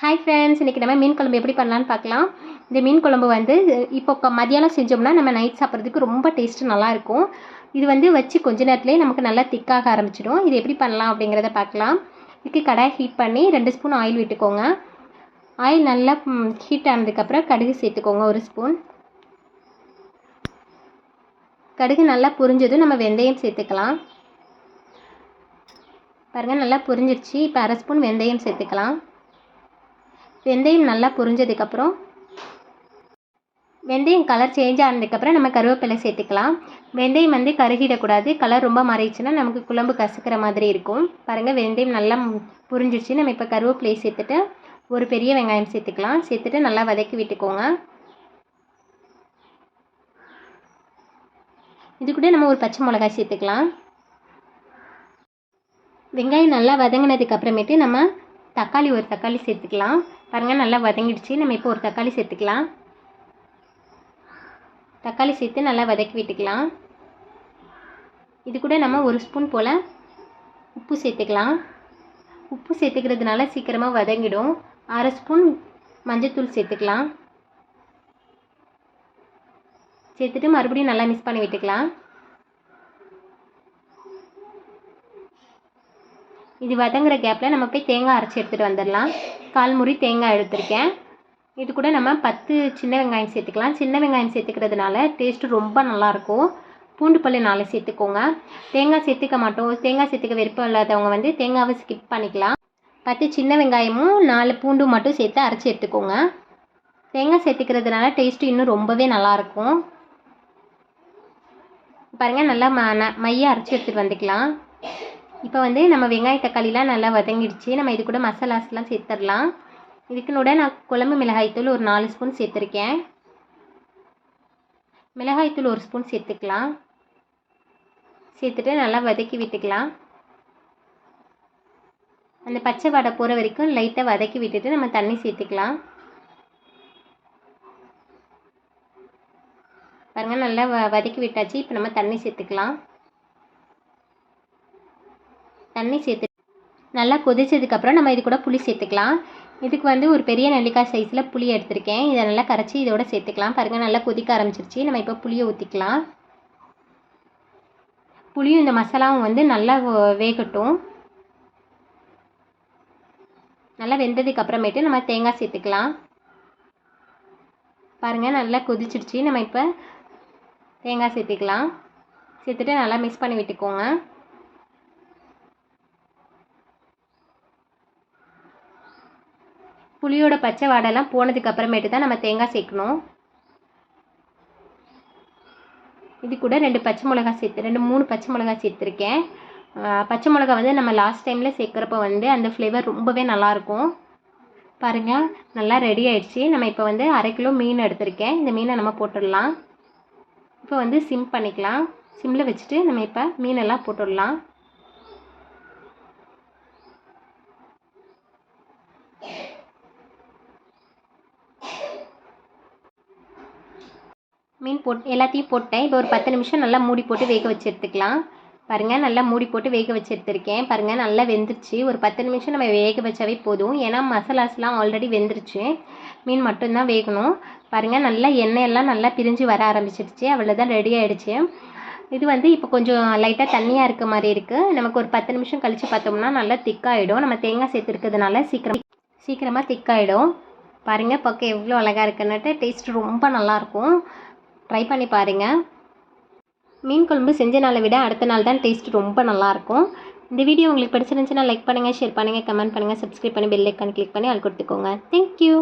Hi friends இன்றைக்கி நம்ம மீன் குழம்பு எப்படி பண்ணலான்னு பார்க்கலாம். இந்த மீன் குழம்பு வந்து இப்போ மதியானம் செஞ்சோம்னா நம்ம நைட் சாப்பிட்றதுக்கு ரொம்ப டேஸ்ட்டு நல்லாயிருக்கும் இது வந்து வச்சு கொஞ்ச நேரத்துலேயே நமக்கு நல்லா திக்காக ஆரம்பிச்சிடும். இது எப்படி பண்ணலாம் அப்படிங்கிறத பார்க்கலாம். இதுக்கு கடாய் ஹீட் பண்ணி ரெண்டு ஸ்பூன் ஆயில் விட்டுக்கோங்க. ஆயில் நல்லா ஹீட் ஆனதுக்கப்புறம் கடுகு சேர்த்துக்கோங்க ஒரு ஸ்பூன் கடுகு நல்லா புரிஞ்சதும் நம்ம வெந்தயம் சேர்த்துக்கலாம். பாருங்கள் நல்லா புரிஞ்சிருச்சு. இப்போ அரை ஸ்பூன் வெந்தயம் சேர்த்துக்கலாம். வெந்தயம் நல்லா புரிஞ்சதுக்கப்புறம் வெந்தயம் கலர் சேஞ்ச் ஆனதுக்கப்புறம் நம்ம கருவேப்பிலை சேர்த்துக்கலாம். வெந்தயம் வந்து கருகிடக்கூடாது. கலர் ரொம்ப மாறிடுச்சுன்னா நமக்கு குழம்பு கசக்கிற மாதிரி இருக்கும். பாருங்கள் வெந்தயம் நல்லா ம், நம்ம இப்போ கருவேப்பிலையை சேர்த்துட்டு ஒரு பெரிய வெங்காயம் சேர்த்துக்கலாம். சேர்த்துட்டு நல்லா வதக்கி விட்டுக்கோங்க. இது கூட நம்ம ஒரு பச்சை மிளகாய் சேர்த்துக்கலாம். வெங்காயம் நல்லா வதங்கினதுக்கு அப்புறமேட்டு நம்ம தக்காளி ஒரு தக்காளி சேர்த்துக்கலாம். பாருங்கள் நல்லா வதங்கிடுச்சு. நம்ம இப்போ ஒரு தக்காளி சேர்த்துக்கலாம். தக்காளி சேர்த்து நல்லா வதக்கி விட்டுக்கலாம். இது கூட நம்ம ஒரு ஸ்பூன் போல் உப்பு சேர்த்துக்கலாம். உப்பு சேர்த்துக்கிறதுனால சீக்கிரமாக வதங்கிடும். அரை ஸ்பூன் மஞ்சத்தூள் சேர்த்துக்கலாம். சேர்த்துட்டு மறுபடியும் நல்லா மிக்ஸ் பண்ணி விட்டுக்கலாம். இது வதங்குற கேப்பில் நம்ம போய் தேங்காய் அரைச்சி எடுத்துகிட்டு வந்துடலாம். கால் முறி தேங்காய் எடுத்திருக்கேன். இது கூட நம்ம பத்து சின்ன வெங்காயம் சேர்த்துக்கலாம். சின்ன வெங்காயம் சேர்த்துக்கிறதுனால டேஸ்ட்டு ரொம்ப நல்லாயிருக்கும் பூண்டு பல்லு நாலு சேர்த்துக்கோங்க. தேங்காய் சேர்த்துக்க மாட்டோம். தேங்காய் சேர்த்துக்க விருப்பம் இல்லாதவங்க வந்து தேங்காவை ஸ்கிப் பண்ணிக்கலாம். பத்து சின்ன வெங்காயமும் நாலு பூண்டும் மட்டும் சேர்த்து அரைச்சி எடுத்துக்கோங்க. தேங்காய் சேர்த்துக்கிறதுனால டேஸ்ட்டு இன்னும் ரொம்பவே நல்லாயிருக்கும் பாருங்கள் நல்லா ம ந- மைய அரைச்சி எடுத்துகிட்டு வந்துக்கலாம். இப்போ வந்து நம்ம வெங்காய தக்காளிலாம் நல்லா வதங்கிடுச்சு. நம்ம இது கூட மசாலாஸ்லாம் சேர்த்துடலாம். இதுக்குனோட நான் குழம்பு மிளகாய்த்தூள் ஒரு நாலு ஸ்பூன் சேர்த்துருக்கேன். மிளகாய்த்தூள் ஒரு ஸ்பூன் சேர்த்துக்கலாம். சேர்த்துட்டு நல்லா வதக்கி விட்டுக்கலாம். அந்த பச்சை வடை போகிற வரைக்கும் லைட்டாக வதக்கி விட்டுட்டு நம்ம தண்ணி சேர்த்துக்கலாம். பாருங்கள் நல்லா வ வதக்கி விட்டாச்சு. இப்போ நம்ம தண்ணி சேர்த்துக்கலாம். தண்ணி சேர்த்து நல்லா கொதிச்சதுக்கப்புறம் நம்ம இது கூட புளி சேர்த்துக்கலாம். இதுக்கு வந்து ஒரு பெரிய நெல்லிக்காய் சைஸில் புளி எடுத்திருக்கேன். இதை நல்லா கரைச்சி இதோட சேர்த்துக்கலாம். பாருங்கள் நல்லா கொதிக்க ஆரம்பிச்சிருச்சு. நம்ம இப்போ புளியை ஊற்றிக்கலாம் புளியும் இந்த மசாலாவும் வந்து நல்லா வேகட்டும். நல்லா வெந்ததுக்கு அப்புறமேட்டு நம்ம தேங்காய் சேர்த்துக்கலாம். பாருங்கள் நல்லா கொதிச்சிருச்சு. நம்ம இப்போ தேங்காய் சேர்த்துக்கலாம். சேர்த்துட்டு நல்லா மிக்ஸ் பண்ணி விட்டுக்கோங்க. புளியோட பச்சை வாடெல்லாம் போனதுக்கு அப்புறமேட்டு தான் நம்ம தேங்காய் சேர்க்கணும். இது கூட ரெண்டு பச்சை மிளகாய் சேர்த்து ரெண்டு மூணு பச்சை மிளகாய் சேர்த்துருக்கேன். பச்சை மிளகாய் வந்து நம்ம லாஸ்ட் டைமில் சேர்க்குறப்ப வந்து அந்த ஃப்ளேவர் ரொம்பவே நல்லாயிருக்கும் பாருங்கள் நல்லா ரெடி ஆயிடுச்சு. நம்ம இப்போ வந்து அரை கிலோ மீன் எடுத்திருக்கேன். இந்த மீனை நம்ம போட்டுடலாம். இப்போ வந்து சிம் பண்ணிக்கலாம். சிம்மில் வச்சுட்டு நம்ம இப்போ மீனெல்லாம் போட்டுடலாம். மீன் போட் எல்லாத்தையும் போட்டேன். இப்போ ஒரு பத்து நிமிஷம் நல்லா மூடி போட்டு வேக வச்சு எடுத்துக்கலாம் பாருங்கள் நல்லா மூடி போட்டு வேக வச்சு எடுத்திருக்கேன் பாருங்கள் நல்லா வெந்துருச்சு. ஒரு பத்து நிமிஷம் நம்ம வேக வச்சாவே போதும். ஏன்னா மசாலாஸ்லாம் ஆல்ரெடி வெந்துருச்சு. மீன் மட்டும்தான் வேகணும். பாருங்கள் நல்லா எண்ணெயெல்லாம் நல்லா பிரிஞ்சு வர ஆரம்பிச்சிருச்சு. அவ்வளோதான் ரெடி ஆகிடுச்சு இது வந்து இப்போ கொஞ்சம் லைட்டாக தண்ணியாக இருக்க மாதிரி இருக்குது நமக்கு ஒரு பத்து நிமிஷம் கழித்து பார்த்தோம்னா நல்லா திக்காகிடும் நம்ம தேங்காய் சேர்த்துருக்கிறதுனால சீக்கிரம் சீக்கிரமாக திக்காகிடும் பாருங்கள் பக்கம் எவ்வளோ அழகாக இருக்குன்னுட்டு டேஸ்ட் ரொம்ப நல்லாயிருக்கும் ட்ரை பண்ணி பாருங்கள் மீன் குழம்பு செஞ்ச நாளை விட அடுத்த நாள் தான் டேஸ்ட் ரொம்ப நல்லாயிருக்கும். இந்த வீடியோ உங்களுக்கு பிடிச்சிருந்துச்சுன்னா லைக் பண்ணுங்கள் ஷேர் பண்ணுங்கள் கமெண்ட் பண்ணுங்கள் சப்ஸ்கிரைப் பண்ணி பெல் ஐக்கான் கிளிக் பண்ணி அது கொடுத்துக்கோங்க. தேங்க்யூ